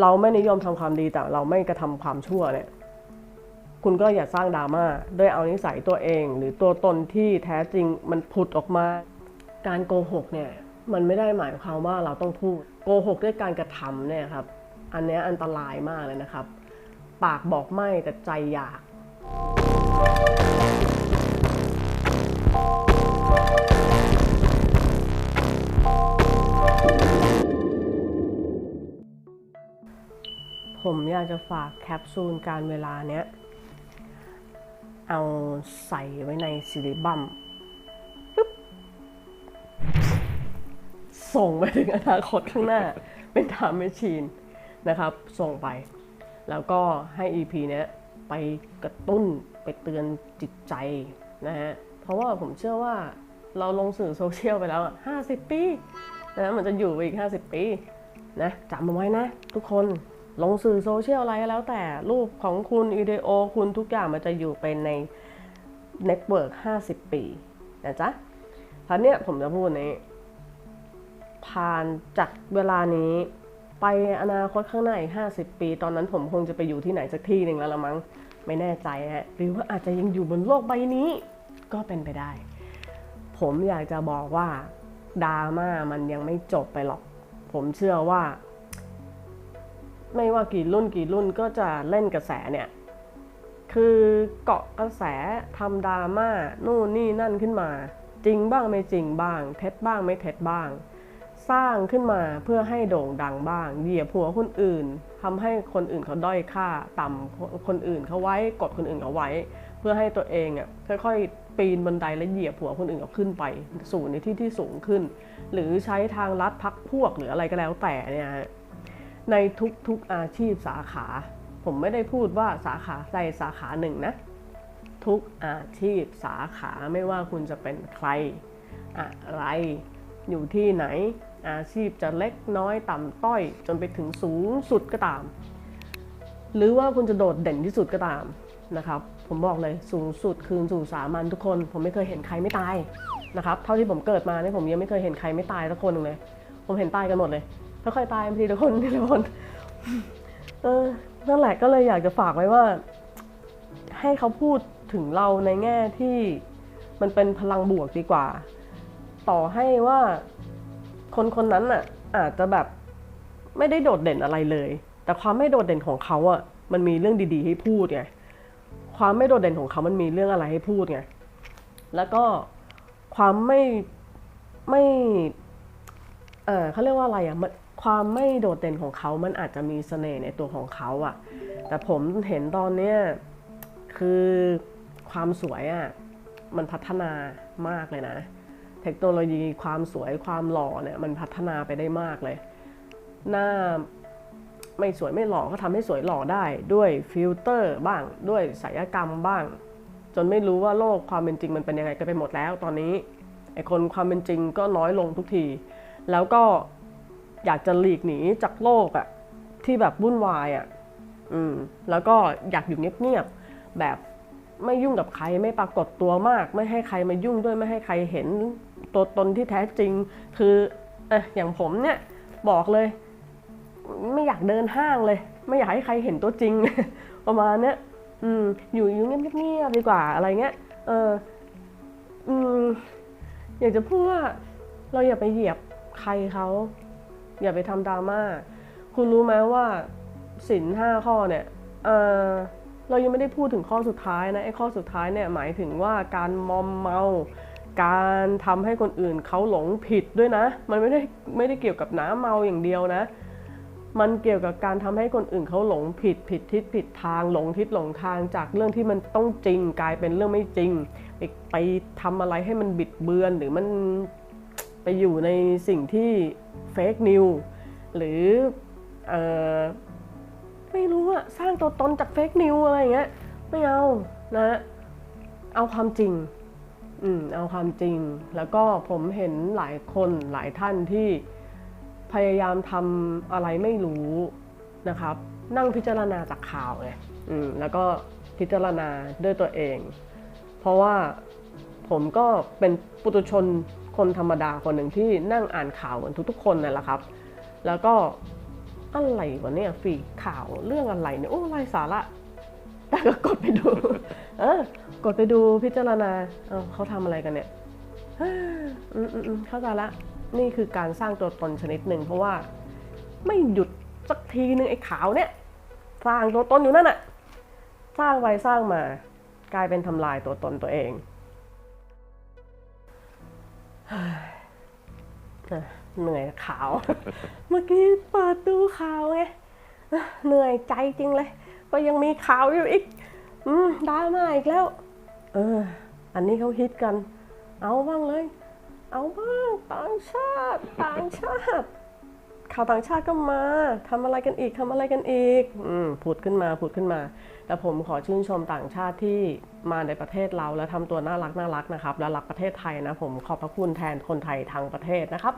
เราไม่นิยมทำความดีแต่เราไม่กระทำความชั่วเนี่ย คุณก็อย่าสร้างดราม่าด้วยเอานิสัยตัวเอง หรือตัวตนที่แท้จริงมันผุดออกมา การโกหกเนี่ยมันไม่ได้หมายความว่าเราต้องพูดโกหกด้วยการกระทำเนี่ยครับ อันนี้อันตรายมากเลยนะครับ ปากบอกไม่แต่ใจอยาก ผมอยากจะฝากแคปซูลการเวลาเนี้ย เอาใส่ไว้ในซิลิบัมปึ๊บส่งไปถึงอนาคตข้างหน้า เป็นไทม์แมชชีนนะครับ ส่งไป แล้วก็ให้ EP เนี้ยไปกระตุ้นไปเตือนจิตใจนะฮะ เพราะว่าผมเชื่อว่าเราลงสื่อโซเชียลไปแล้วอะ50 ปีนะมันจะอยู่ไปอีก 50 ปีนะจำมาไว้นะทุกคน ลงสื่อโซเชียลอะไรก็แล้วแต่รูปของคุณวิดีโอคุณทุกอย่างมันจะอยู่เป็นในเน็ตเวิร์ก50ปีนะจ๊ะทีเนี้ยผมจะพูดนี้ ผ่านจากเวลานี้ไปอนาคตข้างหน้าอีก50ปี ตอนนั้นผมคงจะไปอยู่ที่ไหนสักที่หนึ่งแล้วละมั้งไม่แน่ใจฮะหรือว่าอาจจะยังอยู่บนโลกใบนี้ ก็เป็นไปได้ ผมอยากจะบอกว่าดราม่ามันยังไม่จบไปหรอก ผมเชื่อว่า ไม่ว่ากี่รุ่นกี่รุ่นก็จะเล่นกระแสเนี่ย คือเกาะกระแสทำดราม่านู่นนี่นั่นขึ้นมา จริงบ้างไม่จริงบ้าง เท็จบ้างไม่เท็จบ้าง สร้างขึ้นมาเพื่อให้โด่งดังบ้าง เหยียบหัวคนอื่นทำให้คนอื่นเขาด้อยค่า ต่ำคนอื่นเขาไว้กดคนอื่นเขาไว้ เพื่อให้ตัวเองอะค่อยๆ ปีนบันไดและเหยียบหัวคนอื่นเขาขึ้นไป สู่ในที่ที่สูงขึ้น หรือใช้ทางลัดพักพวกหรืออะไรก็แล้วแต่เนี่ย ในทุกๆอาชีพสาขา ผมไม่ได้พูดว่าสาขาใดสาขาหนึ่งนะ ทุกอาชีพสาขาไม่ว่าคุณจะเป็นใคร อะไร อยู่ที่ไหน อาชีพจะเล็กน้อยต่ำต้อย จนไปถึงสูงสุดก็ตาม หรือว่าคุณจะโดดเด่นที่สุดก็ตามนะครับผมบอกเลยสูงสุดคืนสู่สามัญทุกคน ผมไม่เคยเห็นใครไม่ตายนะครับเท่าที่ผมเกิดมาเนี่ยผมยังไม่เคยเห็นใครไม่ตายสักคนหนึ่งเลย ผมเห็นตายกันหมดเลย ค่อยๆตายทีละคนทีละคนเออนั่นแหละก็เลยอยากจะฝากไว้ว่า ให้เขาพูดถึงเราในแง่ที่มันเป็นพลังบวกดีกว่า ต่อให้ว่าคนคนนั้นน่ะ อาจจะแบบไม่ได้โดดเด่นอะไรเลย แต่ความไม่โดดเด่นของเขาอะ มันมีเรื่องดีๆ ให้พูดไงความไม่โดดเด่นของเขามันมีเรื่องอะไรให้พูดไงแล้วก็ความไม่ไม่ เออเขาเรียกว่าอะไรอะมัน ความไม่โดดเด่นของเขามันอาจจะมีเสน่ห์ในตัวของเขาอะแต่ผมเห็นตอนเนี้ยคือความสวยอะมันพัฒนามากเลยนะ เทคโนโลยีความสวยความหล่อเนี่ยมันพัฒนาไปได้มากเลย หน้าไม่สวยไม่หล่อก็ทำให้สวยหล่อได้ด้วยฟิลเตอร์บ้างด้วยศิลปกรรมบ้าง จนไม่รู้ว่าโลกความเป็นจริงมันเป็นยังไงกันไปหมดแล้ว ตอนนี้ไอคนความเป็นจริงก็น้อยลงทุกที แล้วก็ อยากจะหลีกหนีจากโลกอะที่แบบวุ่นวายอะอืม แล้วก็อยากอยู่เงียบๆแบบไม่ยุ่งกับใครไม่ปรากฏตัวมาก ไม่ให้ใครมายุ่งด้วยไม่ให้ใครเห็นตัวตนที่แท้จริง คือเอะอย่างผมเนี่ยบอกเลย ไม่อยากเดินห้างเลย ไม่อยากให้ใครเห็นตัวจริง ประมาณเนี้ยอืม อยู่อยู่เงียบๆดีกว่าอะไรเงี้ยเอออืมอยากจะพูดว่าเราอย่าไปเหยียบใครเขา อย่าไปทำดราม่า คุณรู้ไหมว่าสินห้าข้อเนี่ยเเรายังไม่ได้พูดถึงข้อสุดท้ายนะไอ้ข้อสุดท้ายเนี่ยหมายถึงว่าการมอมเมา การทำให้คนอื่นเขาหลงผิดด้วยนะ มันไม่ได้ไม่ได้เกี่ยวกับน้ำเมาอย่างเดียวนะ มันเกี่ยวกับการทำให้คนอื่นเขาหลงผิดผิดทิศผิดทางหลงทิศหลงทางจากเรื่องที่มันต้องจริงกลายเป็นเรื่องไม่จริง ไปไปทำอะไรให้มันบิดเบือนหรือมันไปอยู่ในสิ่งที่ ฟกนิวหรืออไม่รู้อะสร้างตัวตนจากเฟกนิวอะไรเงี้ยไม่เอานะ เอาความจริงอืมเอาความจริง แล้วก็ผมเห็นหลายคนหลายท่านที่พยายามทำอะไรไม่รู้นะครับ นั่งพิจารณาจากข่าวไงอืมแล้วก็พิจารณาด้วยตัวเอง เพราะว่าผมก็เป็นปุถุชน คนธรรมดาคนหนึ่งที่นั่งอ่านข่าวเหมือนทุกๆ คนนั่นแหละครับ แล้วก็อะไรวะเนี่ยฟีข่าวเรื่องอะไรเนี่ยโอ้ไรสาระแต่ก็กดไปดู เออกดไปดูพิจารณาเอ้าเขาทำอะไรกันเนี่ยอืมอืมเข้าใจละนี่คือการสร้างตัวตนชนิดหนึ่งเพราะว่าไม่หยุดสักทีหนึ่งไอ้ขาวเนี่ย สร้างตัวตนอยู่นั่นน่ะสร้างไปสร้างมากลายเป็นทำลายตัวตนตัวเอง เหนื่อยขาว เมื่อกี้เปิดดูข่าวไงเหนื่อยใจจริงเลย ก็ยังมีข่าวอยู่อีก อืมดราม่าอีกแล้ว เออ อันนี้เขาฮิตกัน เอาบ้างเลย เอาบ้าง ต่างชาติ ต่างชาติาวต่างชาติก็มาทำอะไรกันอีกทำอะไรกันอีกอืมพูดขึ้นมาพูดขึ้นมา แต่ผมขอชื่นชมต่างชาติที่มาในประเทศเราแล้วทำตัวน่ารักน่ารักนะครับ และรักประเทศไทยนะ ผมขอบพระคุณแทนคนไทยทั้งประเทศนะครับ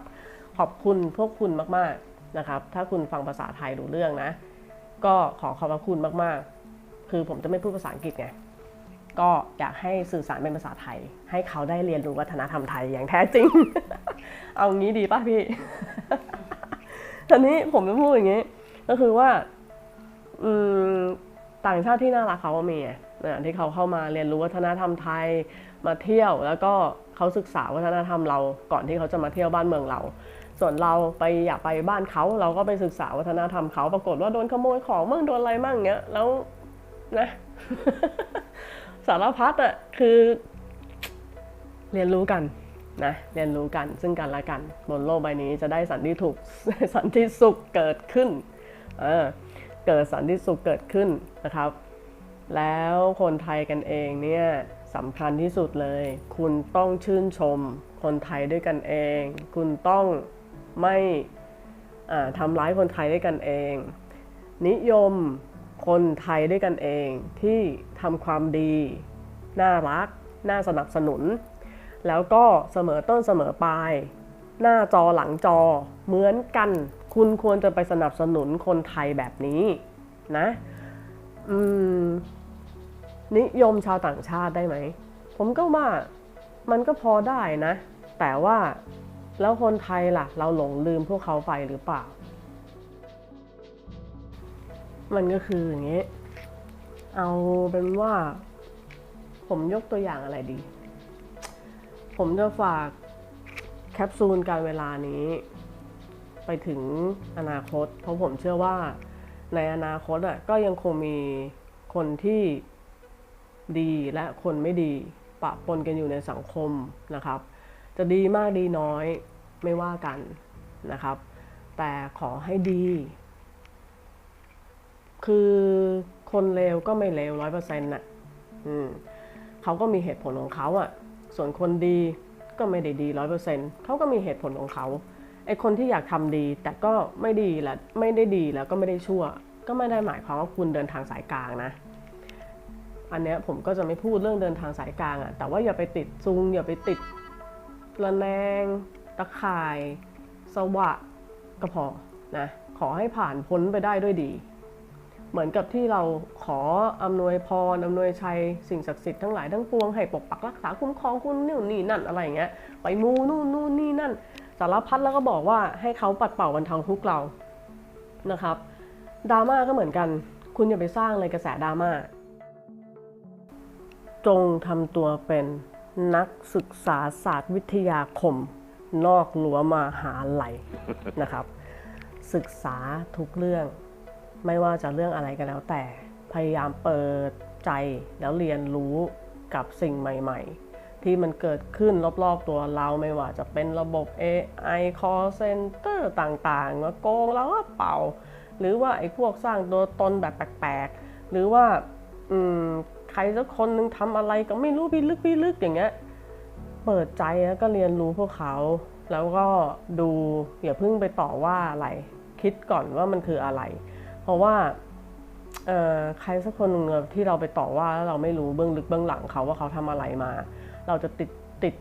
ขอบคุณพวกคุณมากๆนะครับ ถ้าคุณฟังภาษาไทยรู้เรื่องนะ ก็ขอขอบพระคุณมากๆ คือผมจะไม่พูดภาษาอังกฤษไงก็อยากให้สื่อสารเป็นภาษาไทย ให้เขาได้เรียนรู้วัฒนธรรมไทยอย่างแท้จริง เอางี้ดีป่ะพี่ ทีนี้ผมจะพูดอย่างนี้ ก็คือว่า อืมต่างชาติที่น่ารักเขาก็มีนะที่เขาเข้ามาเรียนรู้วัฒนธรรมไทยมาเที่ยว แล้วก็เขาศึกษาวัฒนธรรมเราก่อนที่เขาจะมาเที่ยวบ้านเมืองเรา ส่วนเราไปอยากไปบ้านเขาเราก็ไปศึกษาวัฒนธรรมเขาปรากฏว่าโดนขโมยของมั่งโดนอะไรมั่งเงี้ยแล้วนะ สารพัดอะคือ เรียนรู้กัน นะเรียนรู้กันซึ่งกันและกัน บนโลกใบนี้จะได้สันติถูกสันติสุขเกิดขึ้นเออเกิดสันติสุขเกิดขึ้นนะครับ แล้วคนไทยกันเองเนี่ยสำคัญที่สุดเลย คุณต้องชื่นชม คนไทยด้วยกันเอง คุณต้องไม่ทำร้ายคนไทยด้วยกันเอง นิยมคนไทยด้วยกันเองที่ทำความดี น่ารัก น่าสนับสนุน แล้วก็เสมอต้นเสมอปลาย หน้าจอหลังจอ เหมือนกัน คุณควรจะไปสนับสนุนคนไทยแบบนี้นะนิยมชาวต่างชาติได้ไหม ผมก็ว่ามันก็พอได้นะ แต่ว่าแล้วคนไทยล่ะ เราหลงลืมพวกเขาไปหรือเปล่า มันก็คืออย่างนี้ เอาเป็นว่า ผมยกตัวอย่างอะไรดี ผมจะฝากแคปซูลการเวลานี้ ไปถึงอนาคต เพราะผมเชื่อว่าในอนาคตอะก็ยังคงมีคนที่ดีและคนไม่ดีปะปนกันอยู่ในสังคมนะครับ จะดีมากดีน้อยไม่ว่ากันนะครับ แต่ขอให้ดี คือคนเลวก็ไม่เลวร้อยเปอร์เซ็นต์น่ะอืมเขาก็มีเหตุผลของเขาอะ ส่วนคนดีก็ไม่ได้ดีร้อยเปอร์เซ็นต์เขาก็มีเหตุผลของเขาไอคนที่อยากทำดีแต่ก็ไม่ดีและไม่ได้ดีแล้วก็ไม่ได้ชั่ว ก็ไม่ได้หมายความว่าคุณเดินทางสายกลางนะ อันเนี้ยผมก็จะไม่พูดเรื่องเดินทางสายกลางอะแต่ว่าอย่าไปติดซุง อย่าไปติดระแนง ตะข่าย สวะก็พอนะขอให้ผ่านพ้นไปได้ด้วยดี เหมือนกับที่เราขออำนวยพรอำนวยชัยสิ่งศักดิ์สิทธิ์ทั้งหลายทั้งปวงให้ปกปักรักษาคุ้มครองคุณนี่นนี่นั่นอะไรอย่างเงี้ยไปมูนู่นนู่นนี่นั่น สารพัดแล้วก็บอกว่าให้เขาปัดเป่าบรรเทาทุกข์เรานะครับดราม่าก็เหมือนกัน คุณอย่าไปสร้างเลยกระแสดราม่าจงทำตัวเป็นนักศึกษาศาสตร์วิทยาคม นอกรั้วมหาลัยนะครับ ศึกษาทุกเรื่อง ไม่ว่าจะเรื่องอะไรก็แล้วแต่ พยายามเปิดใจแล้วเรียนรู้กับสิ่งใหม่ ๆ ที่มันเกิดขึ้นรอบๆตัวเราไม่ว่าจะเป็นระบบ AI call center ต่างๆมาโกงเราก็เป่า หรือว่าไอ้พวกสร้างตัวตนแบบแปลกๆ หรือว่าอืมใครสักคนหนึงทำอะไรก็ไม่รู้พิลึกพิลึกอย่างเงี้ยเปิดใจแล้วก็เรียนรู้พวกเขา แล้วก็ดูอย่าเพิ่งไปต่อว่าอะไร คิดก่อนว่ามันคืออะไร เพราะว่าใครสักคนหนึ่งที่เราไปต่อว่าแล้วเราไม่รู้เบื้องลึกเบื้องหลังเขาว่าเขาทำอะไรมา เราจะติดติด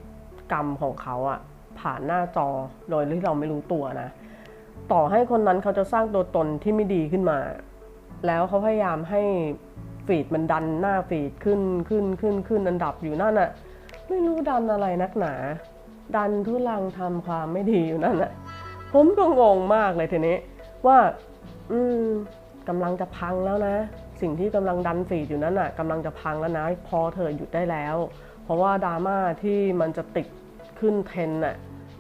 กรรมของเขาอะผ่านหน้าจอโดยที่เราไม่รู้ตัวนะ ต่อให้คนนั้นเขาจะสร้างตัวตนที่ไม่ดีขึ้นมา แล้วเขาพยายามให้ฟีดมันดันหน้าฟีดขึ้นขึ้นขึ้นขึ้นอันดับอยู่นั่นอะไม่รู้ดันอะไรนักหนา ดันทุลังทำความไม่ดีอยู่นั่นอะผมก็งงมากเลยทีนี้ว่า อืมกำลังจะพังแล้วนะ สิ่งที่กำลังดันฟีดอยู่นั้นน่ะกำลังจะพังแล้วนะ พอเธอหยุดได้แล้ว เพราะว่าดราม่าที่มันจะติดขึ้นเทรนน่ะ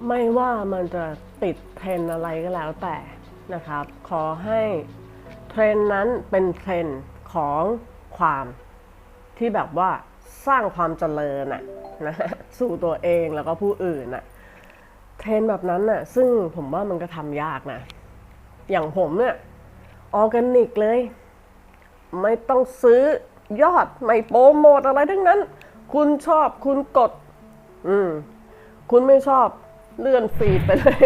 ไม่ว่ามันจะติดเทรนอะไรก็แล้วแต่นะครับ ขอให้เทรนนั้นเป็นเทรนของความที่แบบว่าสร้างความเจริญน่ะนะสู่ตัวเองแล้วก็ผู้อื่นน่ะเทรนแบบนั้นน่ะซึ่งผมว่ามันก็ทำยากนะ อย่างผมเนี่ย ออร์แกนิกเลย ไม่ต้องซื้อยอด ไม่โปรโมทอะไรทั้งนั้น คุณชอบคุณกด อืม คุณไม่ชอบเลื่อนฟีดไปเลย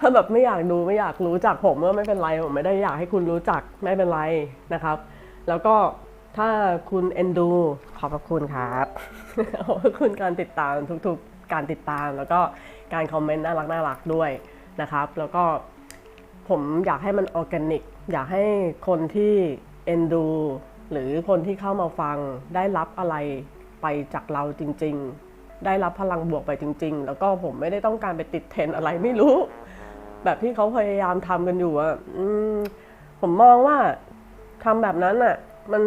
ถ้าแบบไม่อยากดูไม่อยากรู้จักผมก็ไม่เป็นไร ผมไม่ได้อยากให้คุณรู้จักไม่เป็นไรนะครับ แล้วก็ถ้าคุณเอ็นดู ขอบพระคุณครับขอบพระคุณการติดตามทุกๆ การติดตามแล้วก็การคอมเมนต์น่ารักน่ารักด้วยนะครับ แล้วก็ ผมอยากให้มันออร์แกนิก อยากให้คนที่เอ็นดู หรือคนที่เข้ามาฟังได้รับอะไรไปจากเราจริง ๆ ได้รับพลังบวกไปจริง ๆ แล้วก็ผมไม่ได้ต้องการไปติดเทรนอะไรไม่รู้ แบบที่เขาพยายามทำกันอยู่อะอมผมมองว่าทำแบบนั้นอะมัน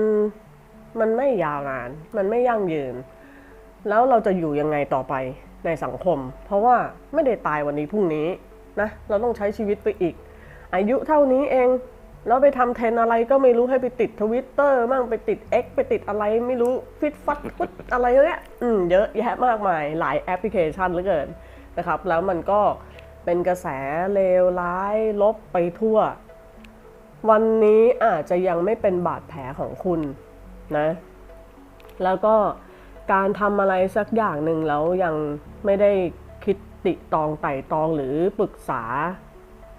มันไม่ยาวนาน มันไม่ยั่งยืน แล้วเราจะอยู่ยังไงต่อไปในสังคม เพราะว่าไม่ได้ตายวันนี้พรุ่งนี้นะ เราต้องใช้ชีวิตไปอีก อายุเท่านี้เอง แล้วไปทำเทรนอะไรก็ไม่รู้ให้ไปติดทวิตเตอร์มั่งไปติด X ไปติดอะไรไม่รู้ฟิตฟัดฟุดอะไรเนี้ยอืมเยอะแยะมากมาย หลายแอปพลิเคชันเหลือเกินนะครับ แล้วมันก็เป็นกระแสเลวร้ายลบไปทั่ว วันนี้อาจจะยังไม่เป็นบาดแผลของคุณนะ แล้วก็การทำอะไรสักอย่างหนึ่งแล้วยังไม่ได้คิดติตองไต่ตองหรือปรึกษา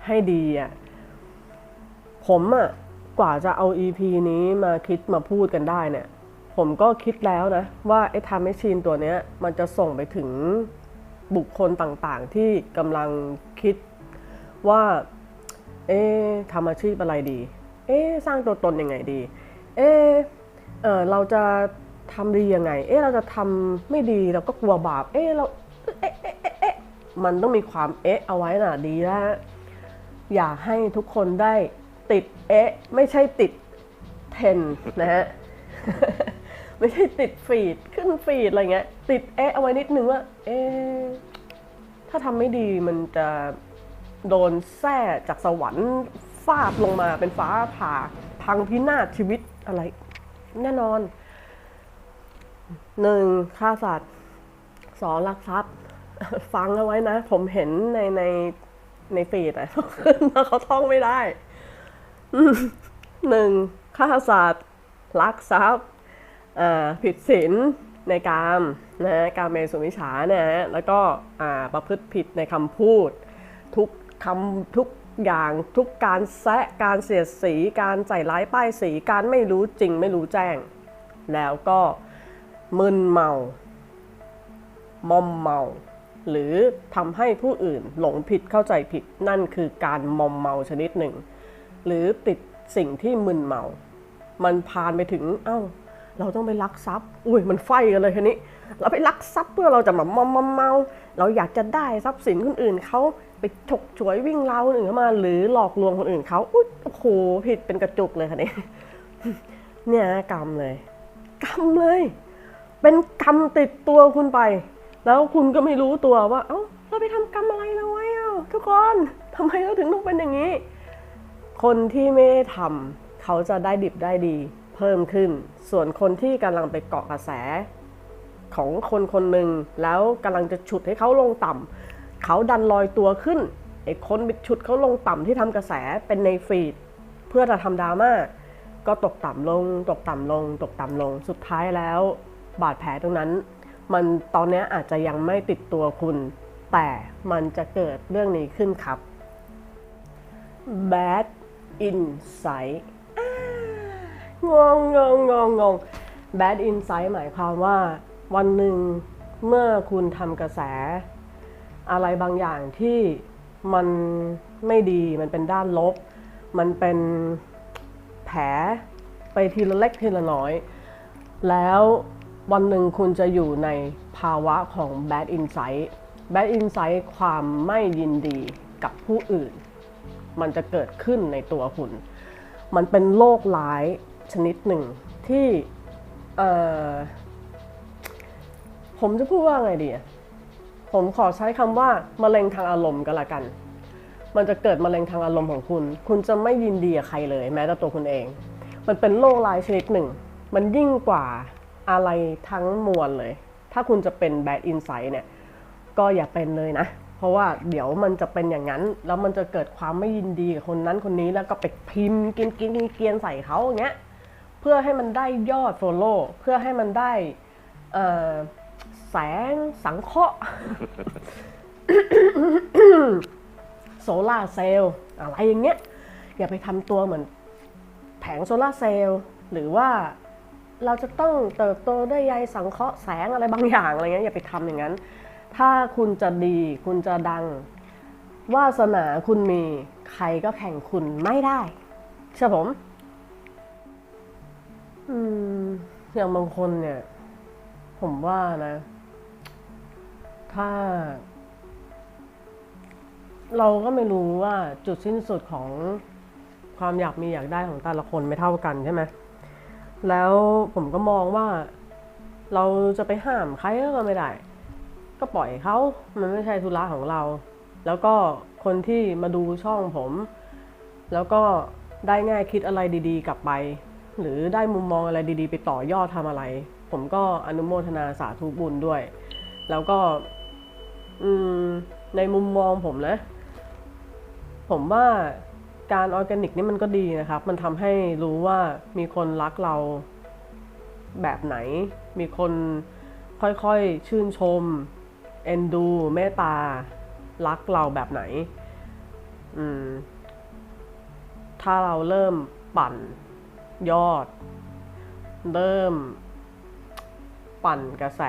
ให้ดีอะ ผมอะกว่าจะเอา EP นี้มาคิดมาพูดกันได้เนี่ย ผมก็คิดแล้วนะ ว่าไอ้ทำให้ชีนตัวเนี้ย มันจะส่งไปถึงบุคคลต่างๆ ที่กำลังคิดว่า เอ๊ทำอาชีพอะไรดี เอ๊สร้างตัวตนยังไงดี เอ๊เออเราจะทำดียังไง เอ๊เราจะทำไม่ดีเราก็กลัวบาป เอ๊เราเอ๊เอ๊ะเอ๊ะเอ๊ะมันต้องมีความเอ๊ะเอาไว้น่ะดีแล้วอยากให้ทุกคนได้ ติดเอ๊ะไม่ใช่ติดเทนนะฮะไม่ใช่ติดฟีดขึ้นฟีดอะไรเงี้ย ติดเอ๊ะเอาไว้นิดนึงว่า เอ๊ะถ้าทำไม่ดีมันจะโดนแส้จากสวรรค์ฟาดลงมาเป็นฟ้าผ่า พังพินาศชีวิตอะไร แน่นอนหนึ่งฆ่าสัตว์สองลักทรัพย์ ฟังเอาไว้นะ ผมเห็นในในในฟีดอะขึ้นมาเขาท่องไม่ได้ หนึ่งฆ่าสัตว์ลักทรัพย์ผิดศีลในกามนะการเมสุมิฉานะแล้วก็ประพฤติผิดในคำพูด ทุกคำทุกอย่างทุกการแซะการเสียดสี การใส่ร้ายป้ายสีการไม่รู้จริงไม่รู้แจ้ง แล้วก็มึนเมามอมเมา หรือทำให้ผู้อื่นหลงผิดเข้าใจผิดนั่นคือการมอมเมาชนิดหนึ่ง หรือติดสิ่งที่มึนเมา มันพานไปถึงเอ้า เราต้องไปลักทรัพย์ อุ้ยมันไฟกันเลยทีนี้ เราไปลักทรัพย์เพื่อเราจะมามอมมอมเมาเราอยากจะได้ทรัพย์สินคนอื่นเขาไปฉกฉวยวิ่งราคนอื่นเข้ามา หรือหลอกลวงคนอื่นเขาอุ้ยโอ้โหผิดเป็นกระจุกเลยค่ะนี้เนี่ยกรรมเลย กรรมเลย เป็นกรรมติดตัวคุณไป แล้วคุณก็ไม่รู้ตัวว่า เอ้า เราไปทำกรรมอะไรเราไว้เอ้าทุกคนทำไมเราถึงต้องเป็นอย่างนี้ คนที่ไม่ได้ทำเขาจะได้ดิบได้ดี เพิ่มขึ้น ส่วนคนที่กำลังไปเกาะกระแส ของคนคนหนึ่งแล้วกำลังจะฉุดให้เขาลงต่ำเขาดันลอยตัวขึ้นไอ้คนไปฉุดเขาลงต่ำที่ทำกระแสเป็นในฟีด เพื่อจะทำดราม่าก็ตกต่ำลง ตกต่ำลง ตกต่ำลงสุดท้ายแล้ว บาดแผลตรงนั้น มันตอนนี้อาจจะยังไม่ติดตัวคุณ แต่มันจะเกิดเรื่องนี้ขึ้นครับ bad insight งงงงงงง bad insight หมายความว่าวันหนึ่งเมื่อคุณทำกระแส อะไรบางอย่างที่มันไม่ดีมันเป็นด้านลบ มันเป็นแผลไปทีละเล็กทีละน้อย แล้ววันหนึ่งคุณจะอยู่ในภาวะของ bad insight bad insight ความไม่ยินดีกับผู้อื่น มันจะเกิดขึ้นในตัวคุณ มันเป็นโรคร้ายชนิดหนึ่งที่ผมจะพูดว่าไงดี ผมขอใช้คำว่ามะเร็งทางอารมณ์ก็แล้วกัน มันจะเกิดมะเร็งทางอารมณ์ของคุณ คุณจะไม่ยินดีกับใครเลย แม้แต่ตัวคุณเอง มันเป็นโรคร้ายชนิดหนึ่ง มันยิ่งกว่าอะไรทั้งมวลเลย ถ้าคุณจะเป็น bad insight เนี่ย ก็อย่าเป็นเลยนะ เพราะว่าเดี๋ยวมันจะเป็นอย่างนั้น แล้วมันจะเกิดความไม่ยินดีกับคนนั้นคนนี้แล้วก็ไปพิมพ์กินกินเกียนใส่เขาอย่างเงี้ยเพื่อให้มันได้ยอด follow เพื่อให้มันได้เอ่อแสงสังเคราะห์โซลาร์เซลล์อะไรอย่างเงี้ยอย่าไปทำตัวเหมือนแผงโซลาร์เซลล์หรือว่าเราจะต้องเติบโตด้วยใยสังเคราะห์แสงอะไรบางอย่างอะไรเงี้ยอย่าไปทำอย่างนั้น ถ้าคุณจะดี คุณจะดัง วาสนาคุณมี ใครก็แข่งคุณไม่ได้ ใช่ผมอืมอย่างบางคนเนี่ย ผมว่านะ ถ้า เราก็ไม่รู้ว่าจุดสิ้นสุดของความอยากมีอยากได้ของแต่ละคนไม่เท่ากันใช่ไหมแล้วผมก็มองว่า เราจะไปห้ามใครก็ไม่ได้ ก็ปล่อยเขามันไม่ใช่ธุระของเรา แล้วก็คนที่มาดูช่องผม แล้วก็ได้ง่ายคิดอะไรดี ๆ กลับไป หรือได้มุมมองอะไรดีๆ ไปต่อยอดทำอะไร ผมก็อนุโมทนาสาธุบุญด้วย แล้วก็ในมุมมองผมนะ ผมว่าการออร์แกนิกนี่มันก็ดีนะครับ มันทำให้รู้ว่ามีคนรักเราแบบไหน มีคนค่อยๆชื่นชม เอ็นดูเมตตา รักเราแบบไหน อืม ถ้าเราเริ่มปั่นยอด เริ่ม ปั่นกระแส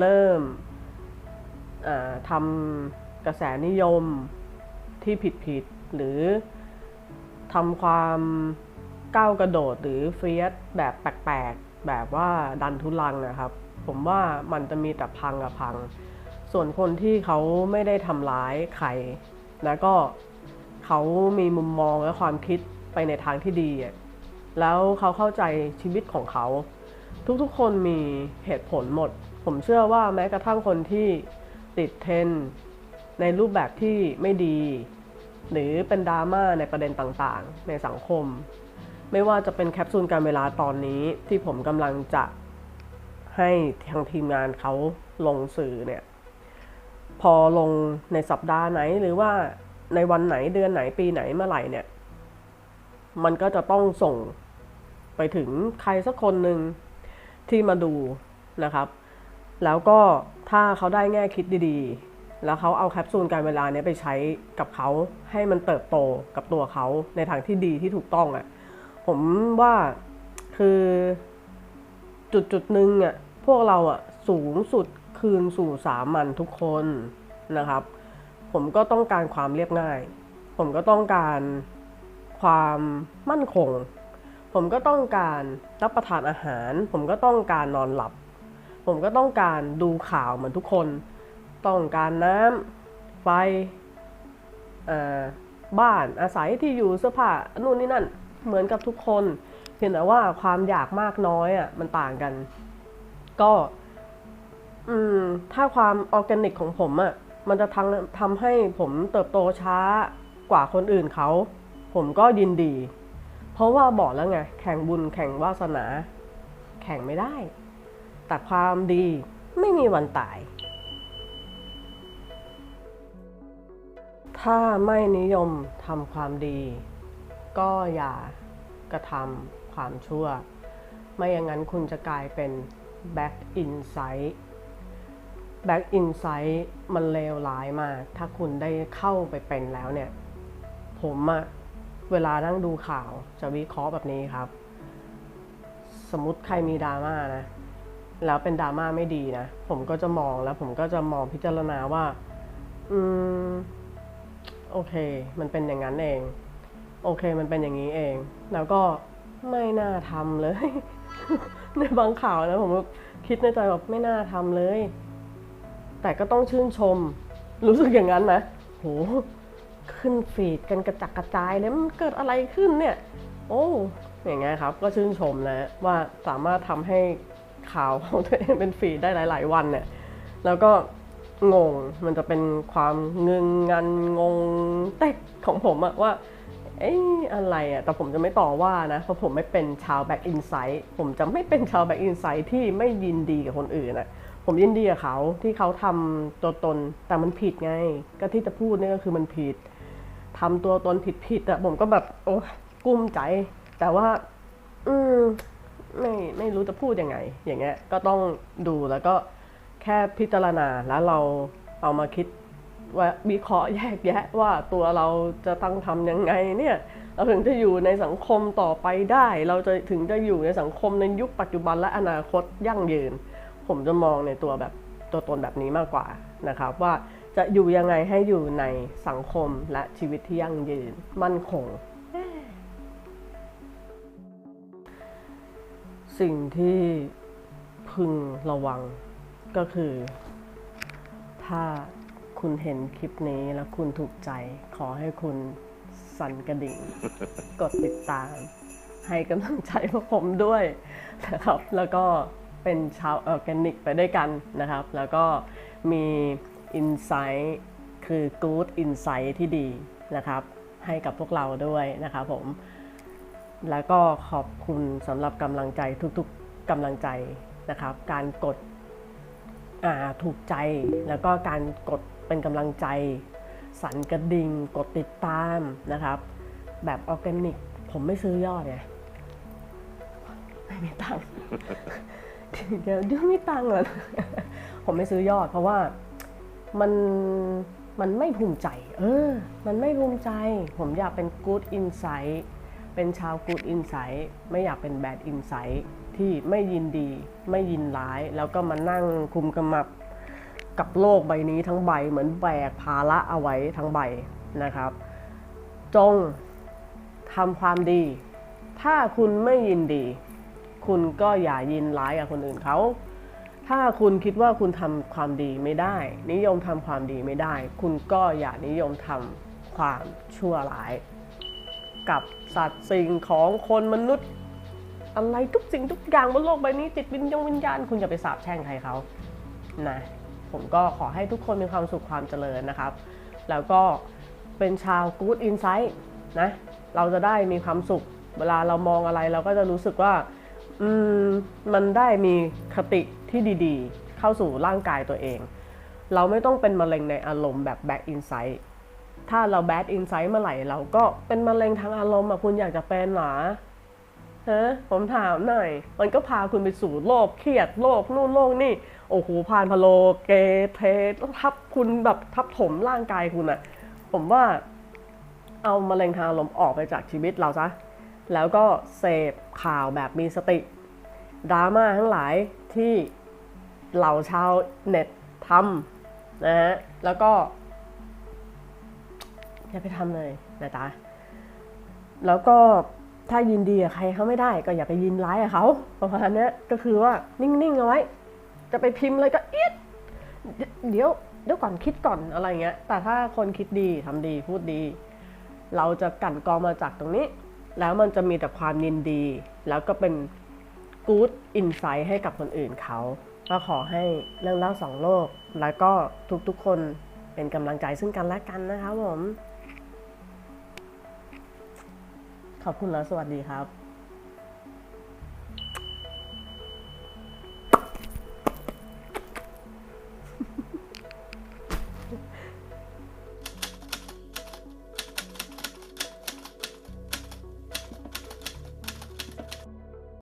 เริ่มทำกระแสนิยมที่ผิดๆหรือทำความก้าวกระโดดหรือเฟียสแบบแปลกๆ แบบว่าดันทุลังนะครับ ผมว่ามันจะมีแต่พังกับพัง ส่วนคนที่เขาไม่ได้ทำร้ายใครแล้วก็เขามีมุมมองและความคิดไปในทางที่ดี แล้วเขาเข้าใจชีวิตของเขา ทุกๆ คนมีเหตุผลหมด ผมเชื่อว่าแม้กระทั่งคนที่ติดเทรนในรูปแบบที่ไม่ดี หรือเป็นดราม่าในประเด็นต่างๆ ในสังคม ไม่ว่าจะเป็นแคปซูลการเวลาตอนนี้ที่ผมกำลังจะให้ทางทีมงานเขาลงสื่อเนี่ย พอลงในสัปดาห์ไหนหรือว่าในวันไหนเดือนไหนปีไหนเมื่อไหร่เนี่ย มันก็จะต้องส่งไปถึงใครสักคนหนึ่งที่มาดูนะครับ แล้วก็ถ้าเขาได้แง่คิดดีๆ แล้วเขาเอาแคปซูลการเวลาเนี้ยไปใช้กับเขาให้มันเติบโตกับตัวเขาในทางที่ดีที่ถูกต้องอะ่ะ ผมว่าคือจุดจุดหนึ่งอะพวกเราอะสูงสุด คืนสู่สามัญทุกคนนะครับ ผมก็ต้องการความเรียบง่าย ผมก็ต้องการความมั่นคง ผมก็ต้องการรับประทานอาหาร ผมก็ต้องการนอนหลับ ผมก็ต้องการดูข่าวเหมือนทุกคน ต้องการน้ำไฟบ้านอาศัยที่อยู่เสื้อผ้านู่นนี่นั่นเหมือนกับทุกคน เพียงแต่ว่าความอยากมากน้อยอะมันต่างกัน ก็ อืม ถ้าความออร์แกนิกของผมอะ มันจะทำทำให้ผมเติบโตช้ากว่าคนอื่นเขา ผมก็ยินดี เพราะว่าบอกแล้วไง แข่งบุญแข่งวาสนา แข่งไม่ได้ แต่ความดีไม่มีวันตาย ถ้าไม่นิยมทำความดี ก็อย่ากระทำความชั่ว ไม่อย่างนั้นคุณจะกลายเป็น back insight back insight มันเลวร้ายมาก ถ้าคุณได้เข้าไปเป็นแล้วเนี่ย ผมอะเวลานั่งดูข่าวจะวิเคราะห์แบบนี้ครับ สมมติใครมีดราม่านะ แล้วเป็นดราม่าไม่ดีนะ ผมก็จะมองแล้วผมก็จะมองพิจารณาว่า อืม โอเค มันเป็นอย่างนั้นเอง โอเค มันเป็นอย่างนี้เอง แล้วก็ไม่น่าทำเลย ในบางข่าวนะผมคิดในใจแบบไม่น่าทำเลย แต่ก็ต้องชื่นชม รู้สึกอย่างนั้นนะโห ขึ้นฟีดกันกระจัดกระจายเลยมันเกิดอะไรขึ้นเนี่ย โอ้อย่างเงี้ยครับ ก็ชื่นชมนะว่าสามารถทำให้ข่าวของตัวเองเป็นฟีดได้หลาย ๆ วันเนี่ย แล้วก็งง มันจะเป็นความเงึงงันงงเต็กของผมอะว่า เอ้ยอะไรอะแต่ผมจะไม่ต่อว่านะ เพราะผมไม่เป็นชาวแบ็กอินไซต์ผมจะไม่เป็นชาวแบ็กอินไซต์ที่ไม่ยินดีกับคนอื่นอะ ผมยินดีกับเขาที่เขาทำตัวตนแต่มันผิดไง ก็ที่จะพูดนี่ก็คือมันผิดทำตัวตนผิดผิดอะผมก็แบบโอ้กุ้มใจ แต่ว่า อืมไม่ไม่รู้จะพูดยังไง อย่างเงี้ย ก็ต้องดูแล้วก็แค่พิจารณาแล้วเราเอามาคิดว่าวิเคราะห์แยกแยะว่าตัวเราจะต้องทำยังไงเนี่ย เราถึงจะอยู่ในสังคมต่อไปได้ เราจะถึงจะอยู่ในสังคมในยุคปัจจุบันและอนาคตยั่งยืน ผมจะมองในตัวแบบตัวตนแบบนี้มากกว่านะครับ ว่าจะอยู่ยังไงให้อยู่ในสังคมและชีวิตที่ยั่งยืนมั่นคง สิ่งที่พึงระวังก็คือ ถ้าคุณเห็นคลิปนี้แล้วคุณถูกใจ ขอให้คุณสั่นกระดิ่ง กดติดตาม ให้กำลังใจพวกผมด้วยนะครับ แล้วก็ เป็นชาวออร์แกนิกไปด้วยกันนะครับ แล้วก็มีอินไซต์คือ Good Insight ที่ดีนะครับ ให้กับพวกเราด้วยนะครับผม แล้วก็ขอบคุณสำหรับกำลังใจทุกๆกำลังใจนะครับ การกดถูกใจ แล้วก็การกดเป็นกำลังใจ สั่นกระดิ่งกดติดตามนะครับ แบบออร์แกนิก ผมไม่ซื้อยอดไงไม่มีตังค์ เดี๋ยวเดี๋ยวมีตังค์เหรอผมไม่ซื้อยอด เพราะว่ามันมันไม่ภูมิใจ เออ มันไม่ภูมิใจ ผมอยากเป็น good insight เป็นชาว good insight ไม่อยากเป็น bad insight ที่ไม่ยินดี ไม่ยินร้าย แล้วก็มานั่งคุมกำมับกับโลกใบนี้ทั้งใบเหมือนแบกภาระเอาไว้ทั้งใบนะครับ จงทำความดี ถ้าคุณไม่ยินดี คุณก็อย่ายินร้ายกับคนอื่นเขา ถ้าคุณคิดว่าคุณทำความดีไม่ได้ นิยมทำความดีไม่ได้ คุณก็อย่านิยมทำความชั่วร้าย กับสัตว์สิ่งของคนมนุษย์ อะไรทุกสิ่งทุกอย่างบนโลกใบนี้จิตวิญญาณวิญญาณ คุณอย่าไปสาบแช่งใครเขานะผมก็ขอให้ทุกคนมีความสุขความเจริญนะครับ แล้วก็เป็นชาว Good Insight นะ เราจะได้มีความสุข เวลาเรามองอะไรเราก็จะรู้สึกว่า อืมมันได้มีคติที่ดีๆ เข้าสู่ร่างกายตัวเอง เราไม่ต้องเป็นมะเร็งในอารมณ์แบบ Back Insight ถ้าเรา Bad Insight เมื่อไหร่เราก็เป็นมะเร็งทางอารมณ์อะคุณอยากจะเป็นหรอฮะผมถามหน่อย มันก็พาคุณไปสู่โลกเครียดโลกนู่นโลกนี่ โอ้โหพานพะโลเกเททับคุณแบบทับถมร่างกายคุณอะผมว่าเอามะเร็งทางอารมณ์ออกไปจากชีวิตเราซะ แล้วก็เสพข่าวแบบมีสติดราม่าทั้งหลายที่เหล่าชาวเน็ตทำนะฮะ แล้วก็ อย่าไปทำเลยนะจ๊ะแล้วก็ถ้ายินดีกับใครเขาไม่ได้ ก็อย่าไปยินร้ายกับเขาประมาณนี้ก็คือว่านิ่งๆเอาไว้ จะไปพิมพ์อะไรก็เอียดเดี๋ยวเดี๋ยวก่อนคิดก่อนอะไรเงี้ย แต่ถ้าคนคิดดีทำดีพูดดี เราจะกั่นกองมาจากตรงนี้ แล้วมันจะมีแต่ความยินดี แล้วก็เป็นกู๊ดอินไซต์ให้กับคนอื่นเขาก็ขอให้เรื่องเล่าสองโลก แล้วก็ทุกๆคนเป็นกำลังใจซึ่งกันและกันนะคะผม ขอบคุณแล้วสวัสดีครับ